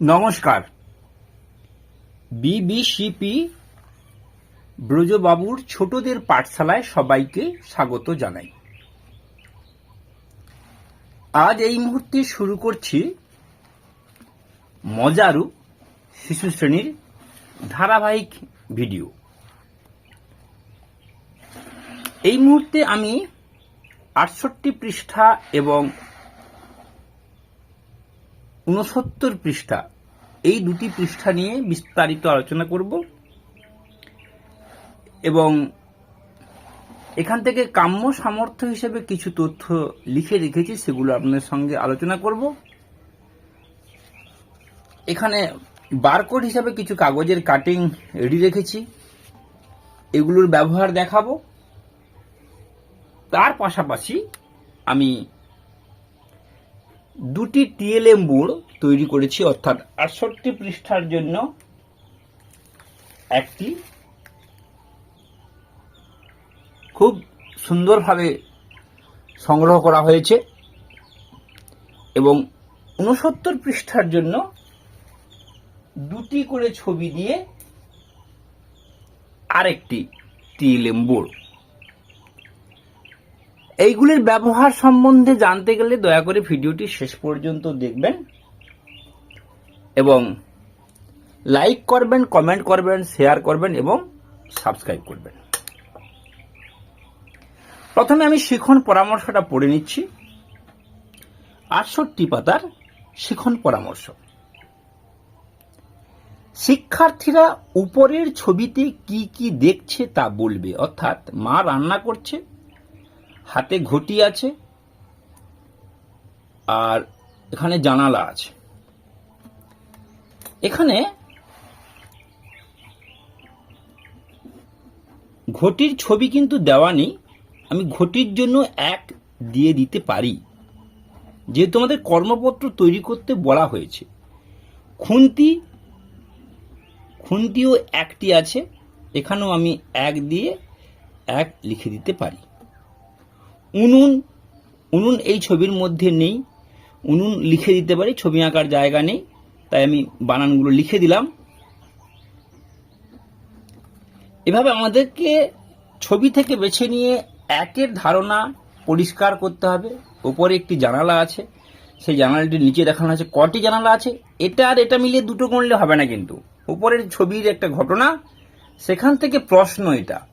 নমস্কার। বিবিসিপি ব্রজবাবুর ছোটদের পাঠশালায় সবাইকে স্বাগত জানাই। আজ এই মুহূর্তে শুরু করছি মজারু শিশু শ্রেণির ধারাবাহিক ভিডিও। এই মুহূর্তে আমি আটষট্টি পৃষ্ঠা এবং উনসত্তর পৃষ্ঠা। এই দুটি পৃষ্ঠা নিয়ে বিস্তারিত আলোচনা করব। এবং এখান থেকে কাম্য সামর্থ্য হিসেবে কিছু তথ্য লিখে রেখেছি, সেগুলো আপনাদের সঙ্গে আলোচনা করব। এখানে বারকোড হিসাবে কিছু কাগজের কাটিং রেডি রেখেছি। এগুলোর ব্যবহার দেখাবো। তার পাশাপাশি আমি দুটি টিএলএম বোর্ড তৈরি করেছি, অর্থাৎ আটষট্টি পৃষ্ঠার জন্য একটি। খুব সুন্দরভাবে সংগ্রহ করা হয়েছে এবং উনসত্তর পৃষ্ঠার জন্য দুটি করে ছবি দিয়ে আরেকটি টিএলএম বোর্ড। এইগুলির ব্যবহার সম্বন্ধে জানতে গেলে দয়া করে ভিডিওটি শেষ পর্যন্ত দেখবেন এবং লাইক করবেন, কমেন্ট করবেন, শেয়ার করবেন এবং সাবস্ক্রাইব করবেন। প্রথমে আমি শিখন পরামর্শটা পড়ে নিচ্ছি। আটষট্টি পাতার শিখন পরামর্শ। শিক্ষার্থীরা উপরের ছবিতে কি কি দেখছে তা বলবে, অর্থাৎ মা রান্না করছে হাতে ঘটি আছে আর এখানে জানালা আছে। এখানে ঘটির ছবি কিন্তু দেওয়া নেই। আমি ঘটির জন্য এক দিয়ে দিতে পারি। যেহেতু আমাদের কর্মপত্র তৈরি করতে বলা হয়েছে। খুন্তি, খুন্তিও একটি আছে। এখানেও আমি এক দিয়ে এক লিখে দিতে পারি। উনুন উনুন এই ছবির মধ্যে নেই। উনুন লিখে দিতে পারি, ছবি আঁকার জায়গা নেই, তাই আমি বানানগুলো লিখে দিলাম। এভাবে আমাদেরকে ছবি থেকে বেছে নিয়ে একের ধারণা পরিষ্কার করতে হবে। ওপরে একটি জানালা আছে, সেই জানালাটির নিচে দেখানো আছে, কটি জানালা আছে, এটা আর এটা মিলিয়ে দুটো গুনলে হবে না কিন্তু। উপরের ছবির একটা ঘটনা, সেখান থেকে প্রশ্ন এটা।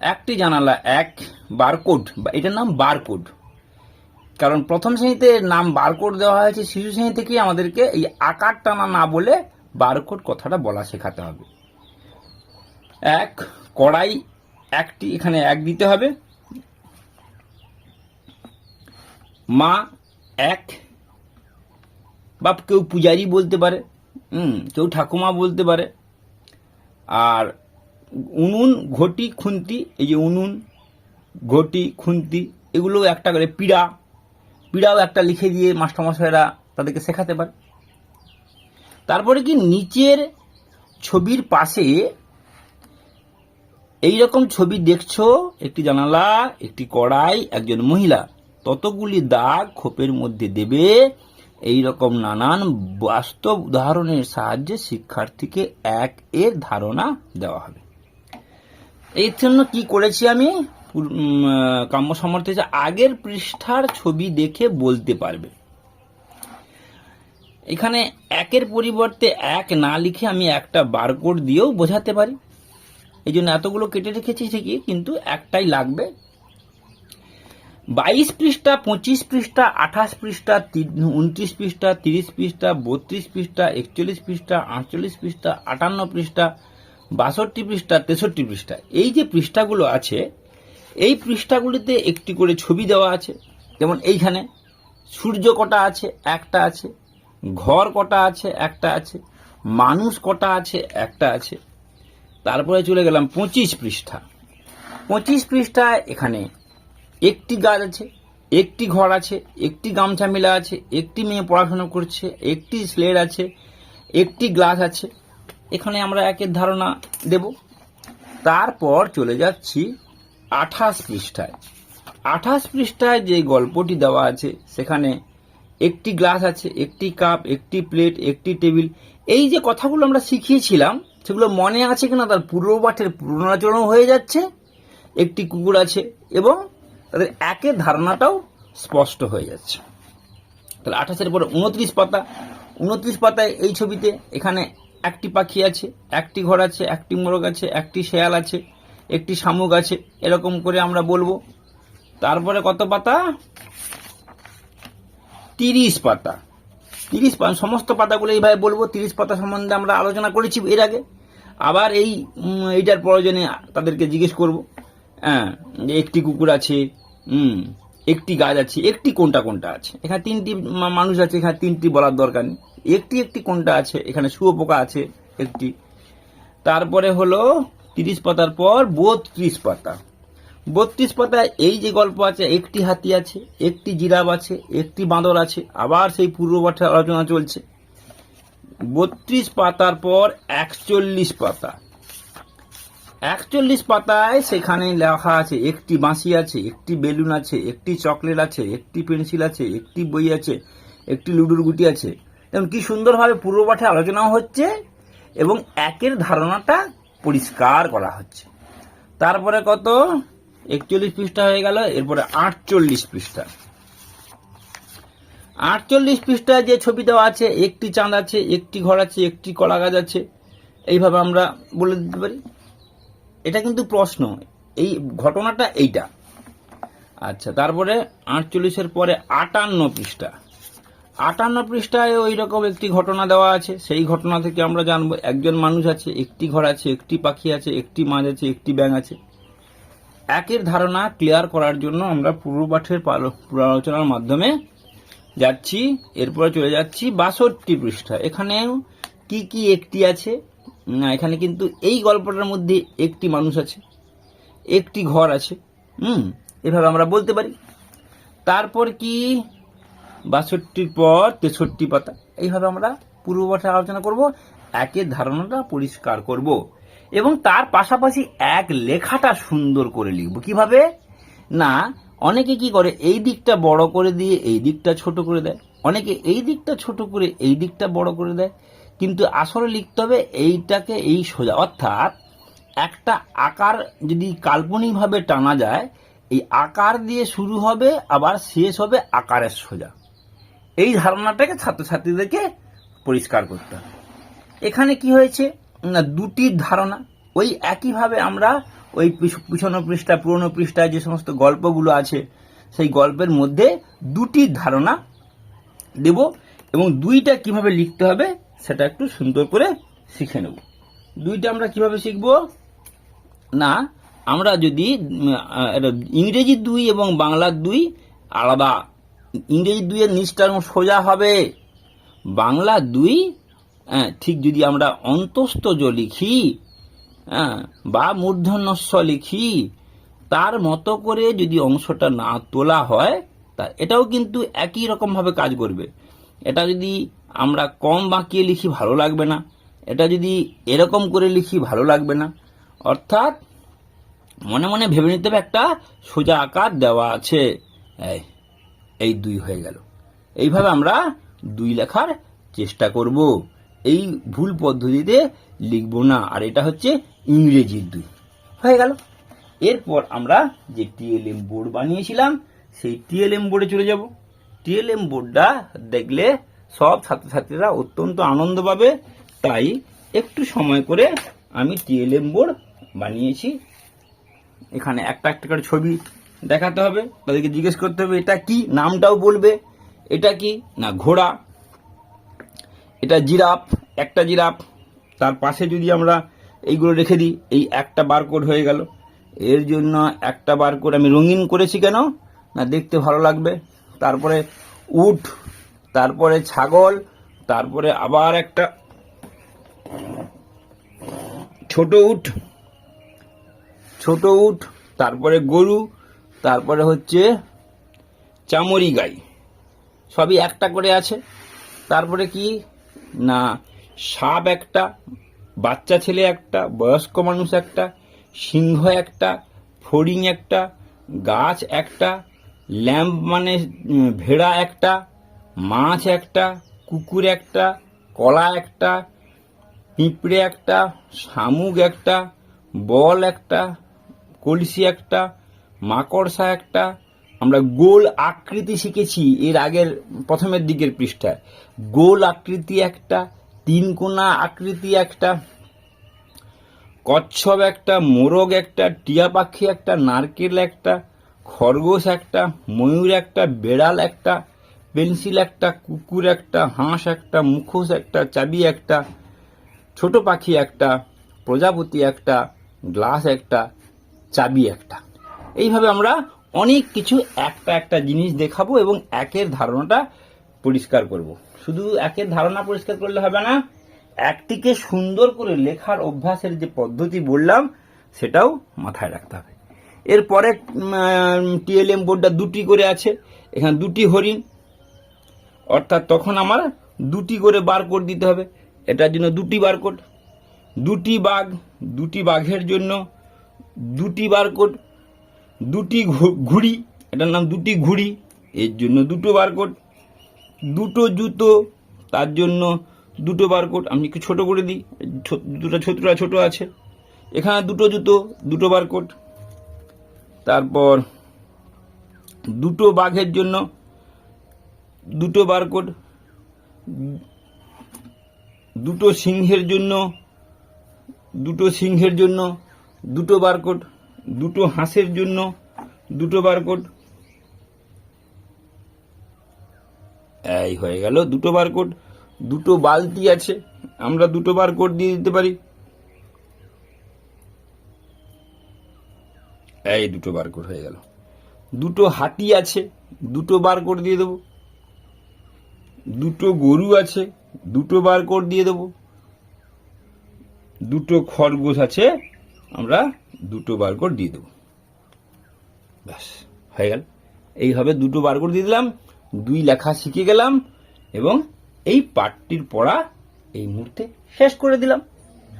একটি জানালা, এক বারকোড বা এটার নাম বারকোড কারণ প্রথম শ্রেণীতে নাম বারকোড দেওয়া হয়েছে, শিশু শ্রেণি থেকেই আমাদেরকে এই আকার টানা না বলে বারকোড কথাটা বলা শেখাতে হবে। এক, কড়াই একটি, এখানে এক দিতে হবে। মা এক, বা কেউ পূজারি বলতে পারে, হুম, কেউ ঠাকুমা বলতে পারে। আর উনুন, ঘটি, খুন্তি, এই যে উনুন, ঘটি, খুন্তি এগুলো একটা করে পিড়া। পিড়াও একটা লিখে দিয়ে মাস্টারমশাইরা তাদেরকে শেখাতে পারে। তারপরে কি নিচের ছবির পাশে এই রকম ছবি দেখছ, একটি জানালা, একটি কড়াই, একজন মহিলা। ততগুলি দাগ খোপের মধ্যে দেবে। এই রকম নানান বাস্তব উদাহরণের সাহায্যে শিক্ষার্থীকে এক এর ধারণা দেওয়া হবে। এর জন্য কি করেছি আমি? কাম্য সামর্থ্য হচ্ছে আগের পৃষ্ঠার ছবি দেখে বলতে পারবে। এখানে একের পরিবর্তে এক না লিখে আমি একটা বারকোড দিয়েও বোঝাতে পারি। এই জন্য এতগুলো কেটে রেখেছি ঠিকই কিন্তু একটাই লাগবে। বাইশ পৃষ্ঠা, পঁচিশ পৃষ্ঠা, আঠাশ পৃষ্ঠা উনত্রিশ পৃষ্ঠা, তিরিশ পৃষ্ঠা, বত্রিশ পৃষ্ঠা, একচল্লিশ পৃষ্ঠা, আটচল্লিশ পৃষ্ঠা, আটান্ন পৃষ্ঠা বাষট্টি পৃষ্ঠা, তেষট্টি পৃষ্ঠা। এই যে পৃষ্ঠাগুলো আছে, এই পৃষ্ঠাগুলিতে একটি করে ছবি দেওয়া আছে। যেমন এইখানে, সূর্য কটা আছে, একটা আছে, ঘর কটা আছে, একটা আছে, মানুষ কটা আছে, একটা আছে। তারপরে চলে গেলাম পঁচিশ পৃষ্ঠা। পঁচিশ পৃষ্ঠায় এখানে একটি গাছ আছে, একটি ঘর আছে, একটি গামছা মেলা আছে, একটি মেয়ে পড়াশোনা করছে, একটি স্লেট আছে, একটি গ্লাস আছে। এখানে আমরা একের ধারণা দেব। তারপর চলে যাচ্ছি আঠাশ পৃষ্ঠায়। আঠাশ পৃষ্ঠায় যে গল্পটি দেওয়া আছে, সেখানে একটি গ্লাস আছে, একটি কাপ, একটি প্লেট, একটি টেবিল। এই যে কথাগুলো আমরা শিখিয়েছিলাম, সেগুলো মনে আছে কিনা তার পূর্ব পাঠের পুনরাচরণ হয়ে যাচ্ছে, একটি কুকুর আছে এবং তাদের একের ধারণাটাও স্পষ্ট হয়ে যাচ্ছে। তাহলে আঠাশের পরে উনত্রিশ পাতা। উনত্রিশ পাতায় এই ছবিতে এখানে একটি পাখি আছে, একটি ঘর আছে, একটি মোরগ আছে, একটি শেয়াল আছে, একটি শামুক আছে, এরকম করে আমরা বলব। তারপরে কত পাতা? তিরিশ পাতা। তিরিশ পাতা, সমস্ত পাতাগুলো এইভাবে বলব, তিরিশ পাতা সম্বন্ধে আমরা আলোচনা করেছি এর আগে। আবার এই এইটার প্রয়োজনে তাদেরকে জিজ্ঞেস করব। হ্যাঁ যে একটি কুকুর আছে, হুম, একটি গাছ আছে, একটি কোনটা কোনটা আছে? এখানে তিনটি মানুষ আছে, এখানে তিনটি বলার দরকার নেই। একটি একটি কোনটা আছে, এখানে শুয়োপোকা আছে একটি। তারপরে হলো তিরিশ পাতার পর বত্রিশ পাতা। বত্রিশ পাতায় এই যে গল্প আছে, একটি হাতি আছে, একটি জিরাফ আছে, একটি বাঁদর আছে, আবার সেই পূর্বপাঠে আলোচনা চলছে। বত্রিশ পাতার পর একচল্লিশ পাতা। একচল্লিশ পাতায় সেখানে লেখা আছে, একটি বাঁশি আছে, একটি বেলুন আছে, একটি চকলেট আছে, একটি পেন্সিল আছে, একটি বই আছে, একটি লুডুর গুটি আছে। এবং কি সুন্দরভাবে পূর্বপাঠে আলোচনাও হচ্ছে এবং একের ধারণাটা পরিষ্কার করা হচ্ছে। তারপরে কত? একচল্লিশ পৃষ্ঠা হয়ে গেল, এরপরে আটচল্লিশ পৃষ্ঠা। আটচল্লিশ পৃষ্ঠায় যে ছবি দেওয়া আছে, একটি চাঁদ আছে, একটি ঘর আছে, একটি কলা গাছ আছে, এইভাবে আমরা বলে দিতে পারি। এটা কিন্তু প্রশ্ন, এই ঘটনাটা এইটা। আচ্ছা তারপরে আটচল্লিশের পরে আটান্ন পৃষ্ঠা। আটান্ন পৃষ্ঠায় ওই রকম একটি ঘটনা দেওয়া আছে। সেই ঘটনা থেকে আমরা জানব, একজন মানুষ আছে, একটি ঘর আছে, একটি পাখি আছে, একটি মাছ আছে, একটি ব্যাঙ আছে। একের ধারণা ক্লিয়ার করার জন্য আমরা পূর্বপাঠের পাল- পুরালোচনার মাধ্যমে যাচ্ছি। এরপরে চলে যাচ্ছি বাষট্টি পৃষ্ঠা। এখানেও কি কি একটি আছে? না, এখানে কিন্তু এই গল্পটার মধ্যে একটি মানুষ আছে, একটি ঘর আছে। হুম, এভাবে আমরা বলতে পারি। তারপর কি বাষট্টির পর তেষট্টি পাতা। এইভাবে আমরা পূর্বপাঠে আলোচনা করব, একের ধারণাটা পরিষ্কার করব এবং তার পাশাপাশি এক লেখাটা সুন্দর করে লিখব। কীভাবে? না, অনেকে কি করে, এই দিকটা বড় করে দিয়ে এই দিকটা ছোট করে দেয়। অনেকে এই দিকটা ছোট করে এই দিকটা বড় করে দেয়। কিন্তু আসলে লিখতে হবে এইটাকে এই সোজা। অর্থাৎ একটা আকার যদি কাল্পনিকভাবে টানা যায়, এই আকার দিয়ে শুরু হবে, আবার শেষ হবে আকারের সোজা। এই ধারণাটাকে ছাত্রছাত্রীদেরকে পরিষ্কার করতে হবে। এখানে কি হয়েছে? না, দুটি ধারণা। ওই একইভাবে আমরা ওই পিছ- পিছনো পৃষ্ঠা, পুরনো পৃষ্ঠায় যে সমস্ত গল্পগুলো আছে, সেই গল্পের মধ্যে দুটি ধারণা দেব এবং দুইটা কীভাবে লিখতে হবে সেটা একটু সুন্দর করে শিখে নেব। দুইটা আমরা কীভাবে শিখব? না, আমরা যদি ইংরেজি দুই এবং বাংলার দুই আলাদা ইংরেজি দুইয়ের নিচটা সোজা হবে। বাংলা দুই হ্যাঁ, ঠিক যদি আমরা অন্তস্তজ লিখি হ্যাঁ, বা মূর্ধন্যস্ব লিখি তার মতো করে যদি অংশটা না তোলা হয় তা এটাও কিন্তু একই রকমভাবে কাজ করবে। এটা যদি আমরা কম বাঁকিয়ে লিখি ভালো লাগবে না। এটা যদি এরকম করে লিখি ভালো লাগবে না। অর্থাৎ মনে মনে ভেবে নিতে হবে একটা সোজা আকার দেওয়া আছে। এই এই দুই হয়ে গেল। এইভাবে আমরা দুই লেখার চেষ্টা করব। এই ভুল পদ্ধতিতে লিখব না, আর এটা হচ্ছে ইংরেজির দুই। হয়ে গেল। এরপর আমরা যে টিএলএম বোর্ড বানিয়েছিলাম, সেই টিএলএম বোর্ডে চলে যাব। টিএলএম বোর্ডটা দেখলে সব ছাত্রছাত্রীরা অত্যন্ত আনন্দ পাবে। তাই একটু সময় করে আমি টিএলএম বোর্ড বানিয়েছি। এখানে একটা একটা করে ছবি দেখাতে হবে, তাদেরকে জিজ্ঞেস করতে হবে, এটা কি? নামটাও বলবে, এটা কি? না, ঘোড়া, এটা জিরাফ, একটা জিরাফ, তার পাশে যদি আমরা এইগুলো রেখে দিই, এই একটা বারকোড হয়ে গেল। এর জন্য একটা বারকোড আমি রঙিন করেছি কেন? না, দেখতে ভালো লাগবে। তারপরে উট, তারপরে ছাগল, তারপরে আবার একটা ছোট উট ছোট উট, তারপরে গরু তারপরে হচ্ছে চামড়ি গাই। সবই একটা করে আছে। তারপরে কি? না, সাপ একটা, বাচ্চা ছেলে একটা, বয়স্ক মানুষ একটা, সিংহ একটা, ফড়িং একটা, গাছ একটা, ল্যাম্প মানে ভেড়া একটা, মাছ একটা, কুকুর একটা, কলা একটা, পিঁপড়ে একটা, শামুক একটা, বল একটা, কলসি একটা মাকড়সা একটা, আমরা গোল আকৃতি শিখেছি এর আগের প্রথমের দিকের পৃষ্ঠায়। গোল আকৃতি একটা, তিন কোনা আকৃতি একটা, কচ্ছপ একটা, মোরগ একটা, টিয়া পাখি একটা, নারকেল একটা, খরগোশ একটা, ময়ূর একটা, বেড়াল একটা, পেন্সিল একটা, কুকুর একটা, হাঁস একটা, মুখোশ একটা, চাবি একটা, ছোট পাখি একটা, প্রজাপতি একটা, গ্লাস একটা, চাবি একটা। এইভাবে আমরা অনেক কিছু একটা একটা জিনিস দেখাবো এবং একের ধারণাটা পরিষ্কার করব। শুধু একের ধারণা পরিষ্কার করলে হবে না, একটিকে সুন্দর করে লেখার অভ্যাসের যে পদ্ধতি বললাম, সেটাও মাথায় রাখতে হবে। এরপরে টিএলএম বোর্ডটা দুটি করে আছে। এখানে দুটি হরিণ। অর্থাৎ তখন আমার দুটি করে বারকোড দিতে হবে। এটার জন্য দুটি বারকোড। দুটি বাঘ, দুটি বাঘের জন্য দুটি বারকোড। দুটি ঘুড়ি, এটার নাম দুটি ঘুড়ি, এর জন্য দুটো বারকোড, দুটো জুতো, তার জন্য দুটো বারকোড, আমি একটু ছোটো করে দিই দুটো ছোটরা ছোট আছে, এখানে দুটো জুতো, দুটো বারকোড, তারপর দুটো বাঘের জন্য দুটো বারকোড, দুটো সিংহের জন্য, দুটো সিংহের জন্য দুটো বারকোড দুটো হাঁসের জন্য দুটো বারকোড। এই হয়ে গেল দুটো বারকোড। দুটো বালতি আছে, আমরা দুটো বারকোড দিয়ে দিতে পারি। এই দুটো বারকোড হয়ে গেল। দুটো হাতি আছে, দুটো বারকোড দিয়ে দেবো। দুটো গরু আছে, দুটো বারকোড দিয়ে দেবো। দুটো খরগোশ আছে আমরা দুটো বারকোড দিয়ে দেবো। ব্যাস, হয়ে গেল। এইভাবে দুটো বারকোড দিয়ে দিলাম, দুই লেখা শিখে গেলাম এবং এই পাঠটির পড়া এই মুহূর্তে শেষ করে দিলাম।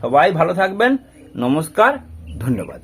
সবাই ভালো থাকবেন, নমস্কার, ধন্যবাদ।